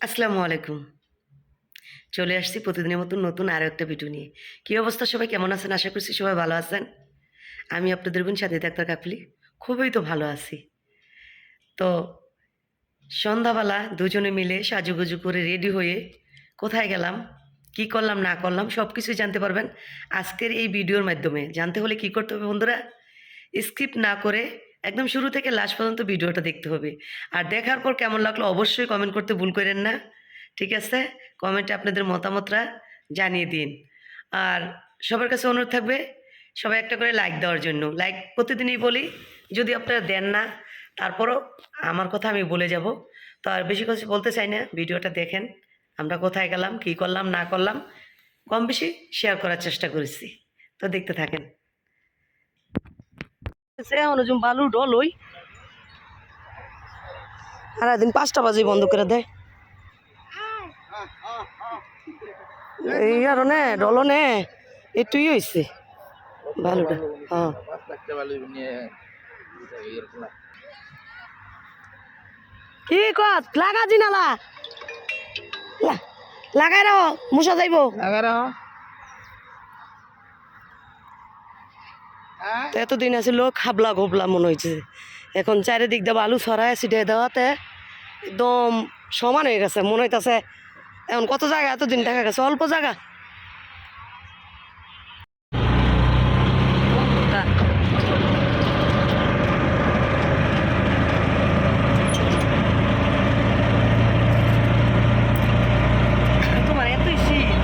আসসালামু আলাইকুম। চলে আসছি প্রতিদিনের মতন নতুন আরও একটা ভিডিও নিয়ে। কী অবস্থা সবাই? কেমন আছেন? আশা করছি সবাই ভালো আছেন। আমি আপনাদের বোন সাথে ডাক্তার কাকলি খুবই তো ভালো আছি। তো সন্ধ্যাবেলা দুজনে মিলে সাজুগুজু করে রেডি হয়ে কোথায় গেলাম, কি করলাম, না করলাম সব কিছুই জানতে পারবেন আজকের এই ভিডিওর মাধ্যমে। জানতে হলে কি করতে হবে বন্ধুরা? স্কিপ না করে একদম শুরু থেকে লাস্ট পর্যন্ত ভিডিওটা দেখতে হবে। আর দেখার পর কেমন লাগল অবশ্যই কমেন্ট করতে ভুল করেন না। ঠিক আছে? কমেন্টে আপনাদের মতামতটা জানিয়ে দিন। আর সবার কাছে অনুরোধ থাকবে, সবাই একটা করে লাইক দেওয়ার জন্য। লাইক প্রতিদিনই বলি, যদি আপনারা দেন না, তারপরও আমার কথা আমি বলে যাব। তো আর বেশি কিছু বলতে চাই না, ভিডিওটা দেখেন, আমরা কোথায় গেলাম, কী করলাম, না করলাম কম বেশি শেয়ার করার চেষ্টা করেছি। তো দেখতে থাকেন। বালু ডল ওই। সারাদিন পাঁচটা বাজে বন্ধ করে দেয় আর নে ডল নে। এটুই হয়েছে ভালোটা হ্যাঁ। কি কত লাগা জি নালা লা- লাগাই রাও মুসা যাইব। তো এতদিন লোক খাবলা ঘোবলা মনে হয়েছে এখন চারিদিক দেওয়া আলু ছড়ায় ছিটে দেওয়াতে একদম সমান হয়ে গেছে, মনে হইতেছে, এখন কত জায়গা এতদিন দেখা গেছে? অল্প জায়গা তোমার এতই শীত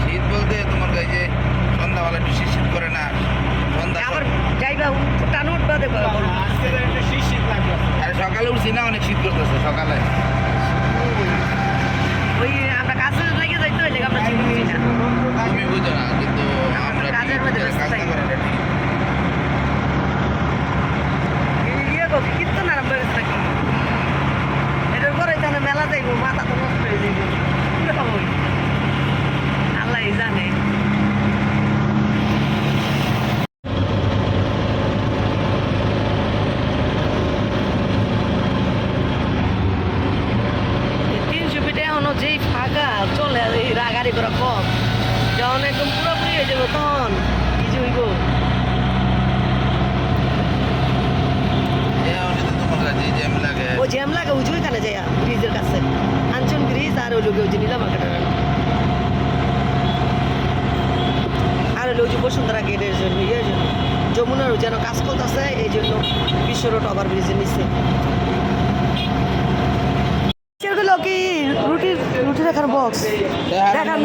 শীত বলতে তোমার এই যে সন্ধ্যাবেলা একটু শীত শীত করে না সন্ধ্যা আবার যাইবা টানো উঠবা দেখো আরে সকালে উঠছি না অনেক শীত করতেছে সকালে ওই আমরা কাজে লেগে যাইতে হইলে আমরা ঠিক বুঝি না তুমি বুঝো না কিন্তু আমরা কাজের মধ্যে ব্যস্ত কাজটা থাকি। করাটা ঠিক ইয়ে গো কীর্তন আরম্ভ হয়েছে নাকি এটার পরে তাহলে মেলা যাইব মাথা তো নষ্ট হয়ে যাইব কি হবে? আল্লাহ জানে এই তিনশো ফিটে এখনও যেই ফাঁকা চলে এই রাগারি করা কম যখন একদম পুরোপুরি হয়ে যাব তখন কিছু হইব ও জ্যাম লাগে উজু এখানে যায় ব্রিজের কাছে আঞ্চন ব্রিজ আর ওই লোকে ওই যে নীলা মার্কেটের আর ওই যে বসুন্ধরা গেটের জন্য ইয়ের জন্য যমুনার যেন কাজ করতেছে এই জন্য বিশ্ব রোড ওভার ব্রিজের নিচে রুটির রুটি রাখার বক্স দেখান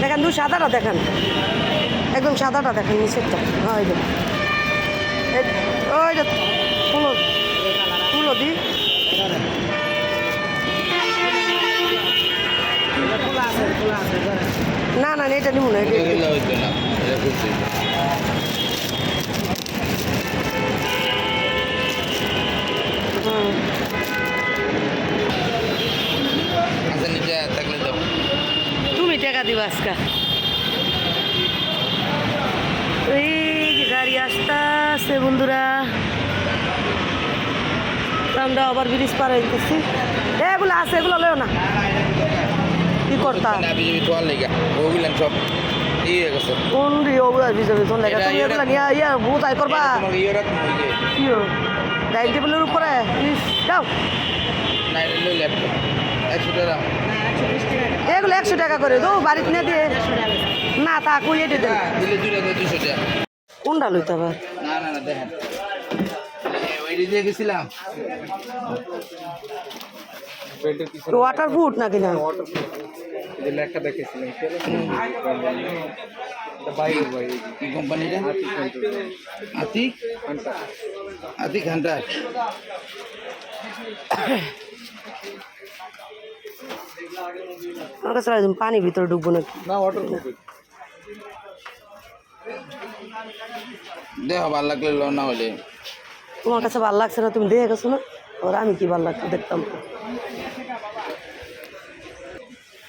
দেখান দু সাদাটা দেখেন। একদম সাদাটা দেখেন নিচেরটা। ওই দেখুন ওই যে তুলো তুলো দি। না না এটা নিব না হুম। আচ্ছা থাকলে টাকা দিবা আজকা। গাড়ি আসতেছে বন্ধুরা। তো আমরা আবার ব্রিজ পার হয়ে গেছি। এগুলো আছে এগুলো লয় না। কি ওগুলো গেছে। কোন রে ও বিজেপি লেগে। এটা তুমি ইয়ে এগুলো নিয়ে ইয়া ভূত আই করবা। ইয়ে কি ডাইনিং টেবিলের উপরে? যাও। একশো টাকা। এগুলো একশো টাকা করে দো বাড়িতে নিয়ে দিয়ে? না তা এটা দেন। হ্যাঁ, কোনটা লইতে আবার না না না দেখেন। ওই দিয়ে গেছিলাম। ওয়াটার ফুড নাকি না? লেখা দেখেছিলাম কি কোম্পানিটা? আতিক আতিক? হান্টার আমার কাছে একদম পানি ভিতরে ঢুকবো নাকি? না ওয়াটার দেহ ভালো লাগলে না হলে। তোমার কাছে ভালো লাগছে না তুমি দেখে গেছো না? ওর আমি কি ভালো লাগছে দেখতাম।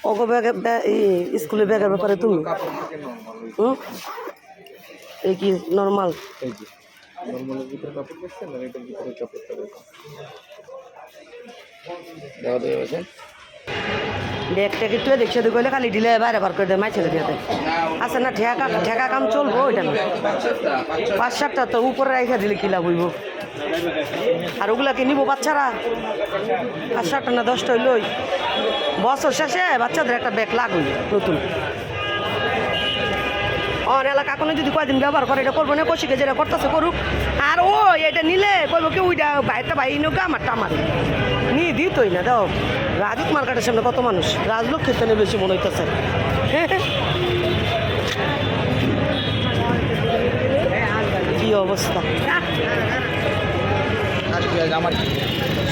ওগো ব্যাগে স্কুলের ব্যাগের ব্যাপারে তুমি? এই কি নর্মাল নর্মালের ভিতরে কাপড় দেখছেন? না এটার ভিতরে কাপড়টা দেখুন দেখো কি তুই ব্যাগটা দেখছে গেলে খালি দিলে এবার এবার করে দেয় মাইছে দিয়ে দেয় আচ্ছা না ঠেকা ঠেকা কাম চলবো ওইটা না। পাঁচ সাতটা তো উপরে রাইখা দিলে কি লাভ হইবো? আর ওগুলাকে নিবো বাচ্চারা? পাঁচ সাতটা না দশটা হইলই বছর শেষে বাচ্চাদের একটা ব্যাগ লাগবে নতুন। অন এলাকা কোনো যদি কয়দিন ব্যবহার করে এটা করব না কষিকে যেটা করতেছে করুক। আর ও এটা নিলে করব কি ওইটা বাইরটা বাইরে নোকে আমারটা আমার। নি দিতই না দাও। রাজুক মার্কেটের সামনে কত মানুষ? রাজলোক খেতে নেই বেশি মনে হইতেছে। কি অবস্থা?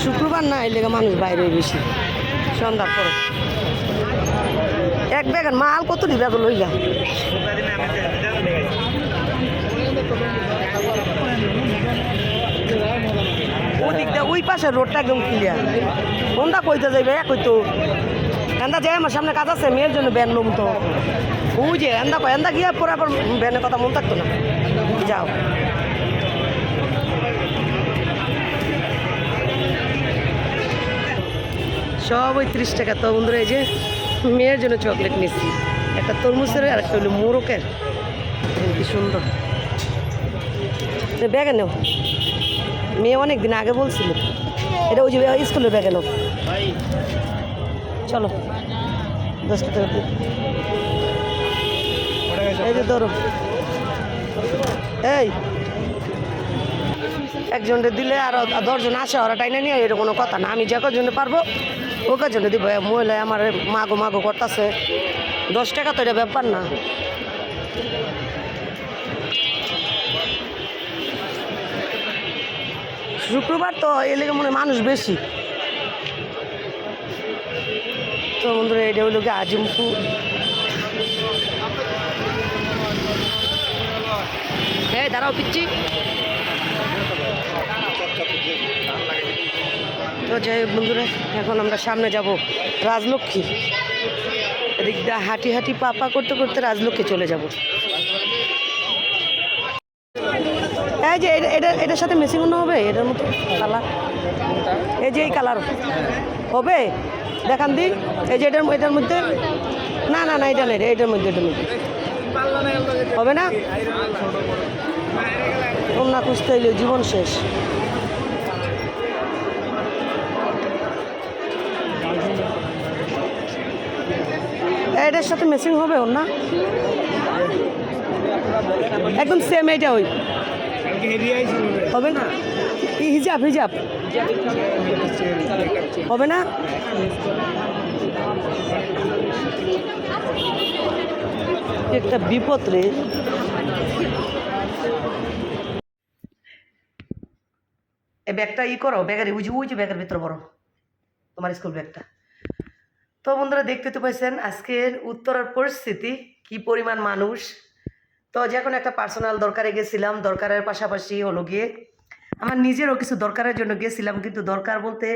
শুক্রবার না এলে মানুষ বাইরে বেশি। সন্ধ্যার পরে। এক ব্যাগের মাল কত ব্যাগ লইলা ওদিক ওই পাশে রোডটা একদম ক্লিয়ার কোনটা কইতে যাইবে, এক কইতো এন্দা যাই আমার সামনে কাজ আছে, মেয়ের জন্য ব্যান লম তো। ওই যে এন্দা কয়, এন্দা গিয়ে পরে আবার ব্যানের কথা মন থাকতো না। যাও। সব ওই ত্রিশ টাকা তো বন্ধুরা, এই যে মেয়ের জন্য চকলেট নিচ্ছি একটা তরমুজের আর একটা হলো মোরকের কি সুন্দর। ব্যাগে নেও। মেয়ে অনেক দিন আগে বলছিল, এটা ওই যে স্কুলের ব্যাগে নেও। চলো, দশ টাকা এই যে ধরো। এই একজনকে দিলে আর দশজন আসে, ওরা টাইনে নিয়ে এটা কোনো কথা না। আমি যে জন্য পারব ওকে জন্য দিব। এ মহিলা আমার মাগো মাগো করতেছে। দশ টাকা তো এটা ব্যাপার না। শুক্রবার তো এলাকা মনে মানুষ বেশি। তো বন্ধুরা, এটা হইল কি আজিমপুর। হ্যাঁ দাঁড়াও পিচ্ছি তো যাই হোক বন্ধুরা, এখন আমরা সামনে যাব রাজলক্ষ্মী। এদিক দিয়ে হাঁটি হাঁটি পা পা করতে করতে রাজলক্ষ্মী চলে যাব। এই যে এটা- এটা এটার সাথে মেশিং অন্য হবে? এটার মতো কালার। এই যে এই কালার। হবে? দেখান দি এই যে এটার এটার মধ্যে না না না, এটা নেই এটার মধ্যে এটার মধ্যে। হবে না? না খুঁজতে জীবন শেষ। এটার সাথে মেশিং হবে ওর না? একদম সেম এটা ওই। হবে না? হিজাব হিজাব হবে না? একটা বিপদ রে। ব্যাগটা ই করো, ব্যাগের ওই যে ব্যাগের ভিতরে বড়। তোমার স্কুল ব্যাগটা তো বন্ধুরা দেখতে তো পাইছেন আজকের উত্তরের পরিস্থিতি, কি পরিমাণ মানুষ? তো যখন একটা পার্সোনাল দরকারে গেছিলাম, দরকারের পাশাপাশি হলো গিয়ে আমার নিজেরও কিছু দরকারের জন্য গেছিলাম, কিন্তু দরকার বলতে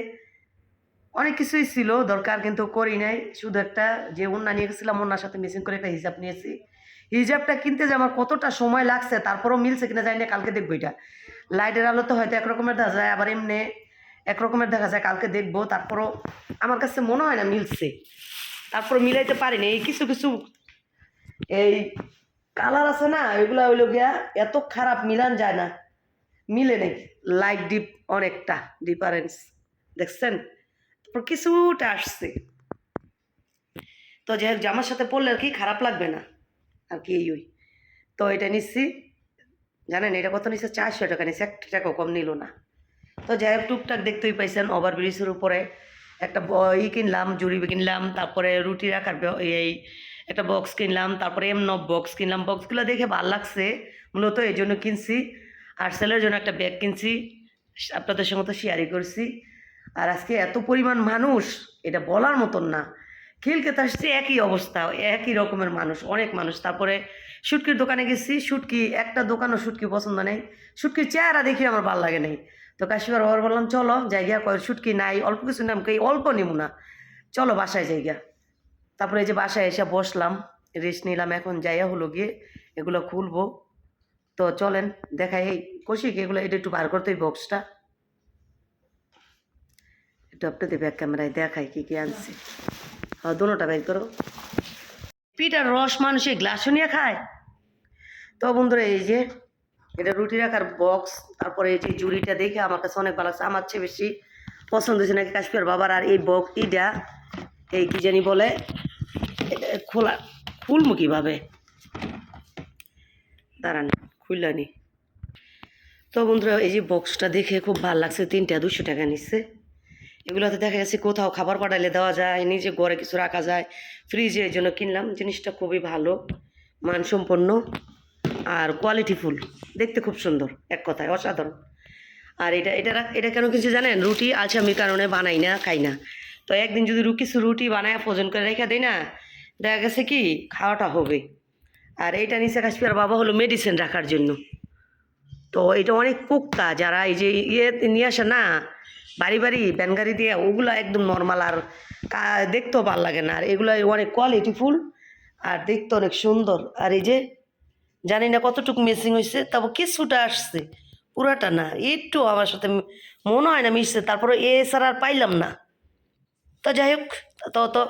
অনেক কিছুই ছিল, দরকার কিন্তু করি নাই। শুধু একটা যে ওন্না নিয়ে গেছিলাম ওনার সাথে মিসিং করে একটা হিসাব নিয়েছি। হিজাবটা কিনতে যে আমার কতটা সময় লাগছে, তারপরও মিলছে কিনা জানি না, কালকে দেখব এটা। লাইটের আলোতে হয়তো একরকমের দেখা যায়, আবার এমনি একরকমের দেখা যায়, কালকে দেখব, তারপরও আমার কাছে মনে হয় না মিলছে। তারপর মিলাইতে পারিনি। এই কিছু কিছু এই কালার আছে না এগুলা হইল গিয়া এত খারাপ মিলান যায় না। মিলে নেই। লাইট ডিপ অনেকটা ডিফারেন্স দেখছেন? তারপর কিছুটা আসছে। তো যাই হোক, জামার সাথে পরলে আর কি খারাপ লাগবে না। আর কি ওই। তো এটা নিচ্ছি। জানেন, এটা কত নিচ্ছে চারশো টাকা নিচ্ছে একটা টাকাও কম নিল না। তো যাই হোক, টুকটাক দেখতেই পাইছেন ওভার ব্রিজের উপরে একটা ই কিনলাম, জুড়ি কিনলাম, তারপরে রুটি রাখার এই একটা বক্স কিনলাম, তারপরে এম নব বক্স কিনলাম। বক্সগুলো দেখে ভালো লাগছে, মূলত এই জন্য কিনছি। আর সেলের জন্য একটা ব্যাগ কিনছি আপনাদের সঙ্গে তো শেয়ারই করছি। আর আজকে এত পরিমাণ মানুষ, এটা বলার মতন না। খিলকেতে আসছে, একই অবস্থা, একই রকমের মানুষ, অনেক মানুষ। তারপরে শুটকির দোকানে গেছি, শুটকি, একটা দোকানও শুটকি পছন্দ নেই। শুটকির চেহারা দেখি আমার ভালো লাগে নাই। তো কাশিবার ওর বললাম, চলো, জায়গা কয় ছুটকি নাই, অল্প কিছু নাম এই অল্প নিব না। চলো বাসায় জায়গা। তারপরে যে বাসায় এসে বসলাম, রেস্ট নিলাম, এখন যাইয়া হলো গিয়ে এগুলো খুলবো। তো চলেন, দেখাই এই কষিক এগুলো এটা একটু বার করতে বক্সটা একটু আপনাদের ব্যাক ক্যামেরায় দেখাই কি কি আনছে। হ্যাঁ দোনোটা বের করো। পিঠার রস মানুষে গ্লাসও নিয়ে খায়। তো বন্ধুরা, এই যে এটা রুটি রাখার বক্স তারপরে এই জুড়িটা দেখে আমার কাছে অনেক ভালো লাগছে। আমার চেয়ে বেশি পছন্দ হয়েছে নাকি কাশ্মীর বাবার, আর এই বক্স ইটা এই কি জানি বলে খোলা, খুলমু কীভাবে? দাঁড়ান খুললানি তো বন্ধুরা, এই যে বক্সটা দেখে খুব ভালো লাগছে, তিনটা দুশো টাকা নিচ্ছে। এগুলোতে দেখা গেছে কোথাও খাবার পাঠালে দেওয়া যায়, নিজে ঘরে কিছু রাখা যায়। ফ্রিজে এই জন্য কিনলাম, জিনিসটা খুবই ভালো, মানসম্পন্ন। আর কোয়ালিটি ফুল। দেখতে খুব সুন্দর, এক কথায়, অসাধারণ। আর এটা এটা এটা কেন কিছু জানেন? রুটি আলসামির কারণে বানাই না, খাই না। তো একদিন যদি কিছু রুটি বানায় ফোজন করে রেখে দেয় না, দেখা গেছে কি, খাওয়াটা হবে। আর এইটা নিচে কাশ্মীর বাবা হলো মেডিসিন রাখার জন্য। তো এটা অনেক পোক্তা যারা এই যে ইয়ে নিয়ে আসে না, বাড়ি বাড়ি ব্যানগাড়ি দিয়ে, ওগুলো একদম নর্মাল আর দেখতেও ভালো লাগে না। আর এগুলো অনেক কোয়ালিটিফুল আর দেখতে অনেক সুন্দর। আর এই যে জানি না কতটুকু মিসিং হয়েছে তারপর কিছুটা আসছে, পুরাটা না, একটু আমার সাথে মনে হয় না মিশছে তারপরে এ ছাড়া আর পাইলাম না। তো যাই হোক, তো তো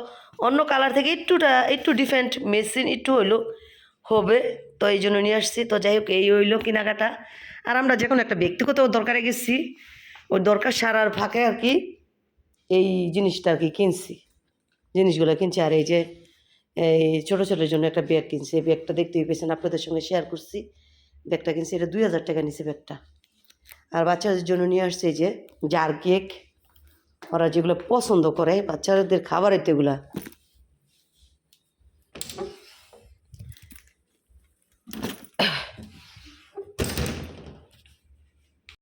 অন্য কালার থেকে একটুটা, একটু ডিফারেন্ট মেশিন একটু হইল, হবে, তো এই জন্য নিয়ে আসছি, তো যাই হোক, এই হইল কেনাকাটা। আর আমরা যে কোনো একটা ব্যক্তিগত দরকারে গেছি, ওই দরকার সারার ফাঁকে আর কি, এই জিনিসটা আর কি কিনছি, জিনিসগুলো কিনছি, আর এই যে এই ছোটো ছেলের জন্য একটা ব্যাগ কিনছি। এই ব্যাগটা দেখতেই পেয়েছেন, আপনাদের সঙ্গে শেয়ার করছি। ব্যাগটা কিনছি, এটা দুই হাজার টাকা নিছে ব্যাগটা আর বাচ্চাদের জন্য নিয়ে আসছে যে জার কেক ওরা যেগুলো পছন্দ করে, বাচ্চাদের খাবারের যেগুলা